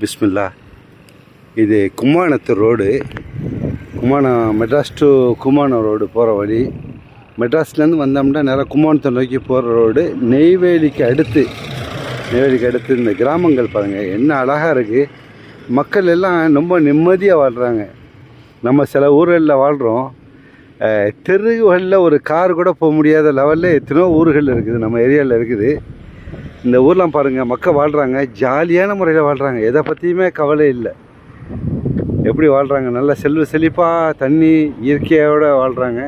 பிஸ்மில்லா. இது கும்மாணத்து road. Kummanam Madras to Kummanam road போகிற வழி. மெட்ராஸ்லேருந்து வந்தோம்னா நேராக கும்மாணத்தை நோக்கி போகிற ரோடு. நெய்வேலிக்கு அடுத்து நெய்வேலிக்கு அடுத்து இந்த கிராமங்கள் பாருங்கள் என்ன அழகாக இருக்குது மக்கள் எல்லாம் ரொம்ப நிம்மதியாக வாழ்கிறாங்க நம்ம சில ஊர்களில் வாழ்கிறோம் தெருகளில் ஒரு கார் கூட போக முடியாத லெவலில் எத்தனையோ ஊர்கள் இருக்குது நம்ம ஏரியாவில் இருக்குது. இந்த ஊர்லாம் பாருங்கள் மக்கள் வாழ்கிறாங்க ஜாலியான முறையில் வாழ்கிறாங்க எதை பற்றியுமே கவலை இல்லை. எப்படி வாழ்கிறாங்க நல்லா செல்வ செழிப்பாக தண்ணி இயற்கையோடு வாழ்கிறாங்க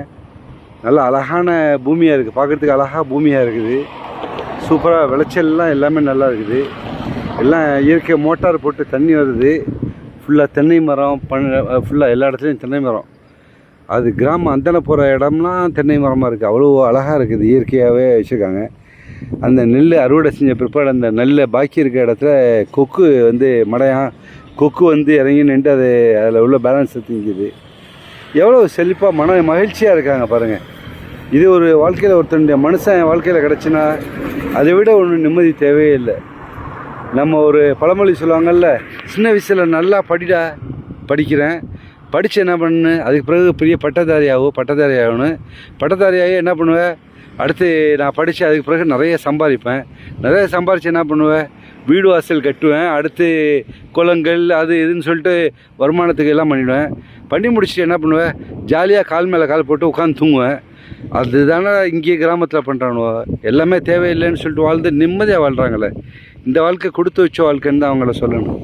நல்ல அழகான பூமியாக இருக்குது பார்க்குறதுக்கு அழகாக பூமியாக இருக்குது. சூப்பராக விளைச்சல்லாம் எல்லாமே நல்லா இருக்குது. எல்லாம் இயற்கை மோட்டார் போட்டு தண்ணி வருது. ஃபுல்லாக தென்னை மரம் பண்ண ஃபுல்லாக எல்லா இடத்துலையும் தென்னை மரம். அது கிராமம் அந்தன போகிற இடம்லாம் தென்னை மரமாக இருக்குது அவ்வளோ அழகாக இருக்குது. இயற்கையாகவே வச்சுருக்காங்க. அந்த நெல் அறுவடை செஞ்ச பிற்பாடு அந்த நெல்லை பாக்கி இருக்க இடத்துல கொக்கு வந்து மடையான் கொக்கு வந்து இறங்கி நின்று அது அதில் உள்ள பேலன்ஸ் திங்குது எவ்வளோ செழிப்பாக மன மகிழ்ச்சியாக இருக்காங்க பாருங்கள் இது ஒரு வாழ்க்கையில் ஒருத்தனுடைய மனுஷன் வாழ்க்கையில் கிடச்சினா அதை விட ஒன்று நிம்மதி தேவையே இல்லை. நம்ம ஒரு பழமொழி சொல்லுவாங்கல்ல சின்ன வயசில் நல்லா படிடா படிக்கிறேன். படித்து என்ன பண்ணு? அதுக்கு பிறகு பெரிய பட்டதாரி ஆகும் பட்டதாரி ஆகணும் பட்டதாரி ஆகி என்ன பண்ணுவேன் அடுத்து நான் படித்து அதுக்கு பிறகு நிறைய சம்பாதிப்பேன். நிறைய சம்பாதிச்சு என்ன பண்ணுவேன்? வீடு வாசல் கட்டுவேன். அடுத்து குளங்கள் அது இதுன்னு சொல்லிட்டு வருமானத்துக்கு எல்லாம் பண்ணிவிடுவேன் பண்ணி முடிச்சுட்டு என்ன பண்ணுவேன்? ஜாலியாக கால் மேலே கால் போட்டு உட்காந்து தூங்குவேன். அதுதானே இங்கே கிராமத்தில் பண்ணுறானுவோ எல்லாமே தேவையில்லைன்னு சொல்லிட்டு வாழ்ந்து நிம்மதியாக வாழ்கிறாங்களே இந்த வாழ்க்கை கொடுத்து வச்ச வாழ்க்கைன்னு தான் அவங்கள சொல்லணும்.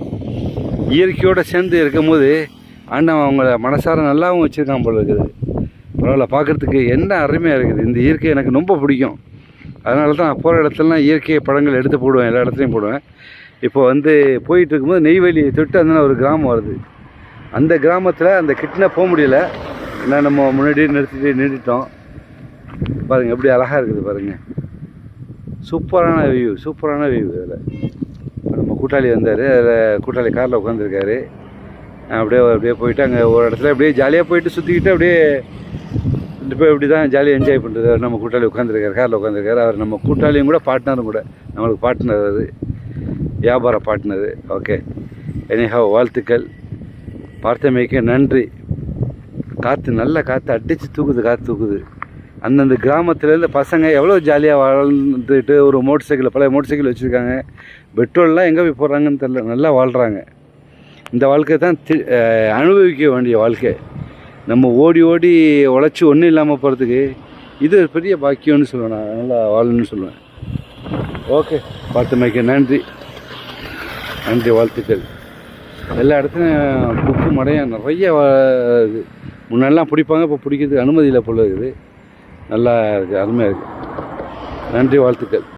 இயற்கையோடு சேர்ந்து இருக்கும்போது ஆண்டவன் அவங்கள மனசார நல்லாவும் வச்சுருக்கான் போல இருக்குது. பரவாயில்ல பார்க்குறதுக்கு என்ன அருமையாக இருக்குது. இந்த இயற்கை எனக்கு ரொம்ப பிடிக்கும். அதனால தான் நான் போகிற இடத்துலலாம் இயற்கை படங்கள் எடுத்து போடுவேன் எல்லா இடத்துலையும் போடுவேன். இப்போ வந்து போயிட்டு இருக்கும்போது நெய்வேலியை தொட்டு அந்த ஒரு கிராமம் வருது. அந்த கிராமத்தில் அந்த கிட்டன போக முடியல. ஏன்னா நம்ம முன்னாடியே நிறுத்திட்டு நின்றுட்டோம். பாருங்கள் எப்படி அழகாக இருக்குது பாருங்கள் சூப்பரான வியூ சூப்பரான வியூ அதில் இப்போ நம்ம கூட்டாளி வந்தார். அதில் கூட்டாளி காரில் உட்காந்துருக்காரு அப்படியே அப்படியே போயிட்டு அங்கே ஒரு இடத்துல அப்படியே ஜாலியாக போயிட்டு சுற்றிக்கிட்டு அப்படியே இப்போ இப்படி தான் ஜாலியாக என்ஜாய் பண்ணுறது அவர் நம்ம கூட்டாளி உட்காந்துருக்காரு காரில் உட்காந்துருக்காரு அவர் நம்ம கூட்டாளியும் கூட பார்ட்னரும் கூட. நம்மளுக்கு பார்ட்னர் அது. வியாபார பார்ட்னரு ஓகே எனிஹாவ் வாழ்த்துக்கள். பார்த்தமைக்கு நன்றி. காற்று நல்ல காற்று அடித்து தூக்குது காற்று தூக்குது. அந்தந்த கிராமத்துலேருந்து பசங்க எவ்வளோ ஜாலியாக வாழ்ந்துட்டு ஒரு மோட்டர் சைக்கிள் பழைய மோட்டர் சைக்கிள் வச்சுருக்காங்க. பெட்ரோல்லாம் எங்கே போய் போடுறாங்கன்னு தெரில நல்லா வாழ்கிறாங்க இந்த வாழ்க்கை தான் தி- அனுபவிக்க வேண்டிய வாழ்க்கை. நம்ம ஓடி ஓடி உழைச்சி ஒன்றும் இல்லாமல் போகிறதுக்கு இது ஒரு பெரிய பாக்கியம்னு சொல்லுவேன் நான். நல்லா வாழணும்னு சொல்லுவேன். ஓகே பார்த்தமைக்கு நன்றி. நன்றி வாழ்த்துக்கள். எல்லா இடத்துலையும் புக்கு மடையும் நிறைய இது. முன்னெல்லாம் பிடிப்பாங்க இப்போ பிடிக்கிறதுக்கு அனுமதியில் போல இருக்குது. நல்லா இருக்குது அருமையாக இருக்குது நன்றி வாழ்த்துக்கள்.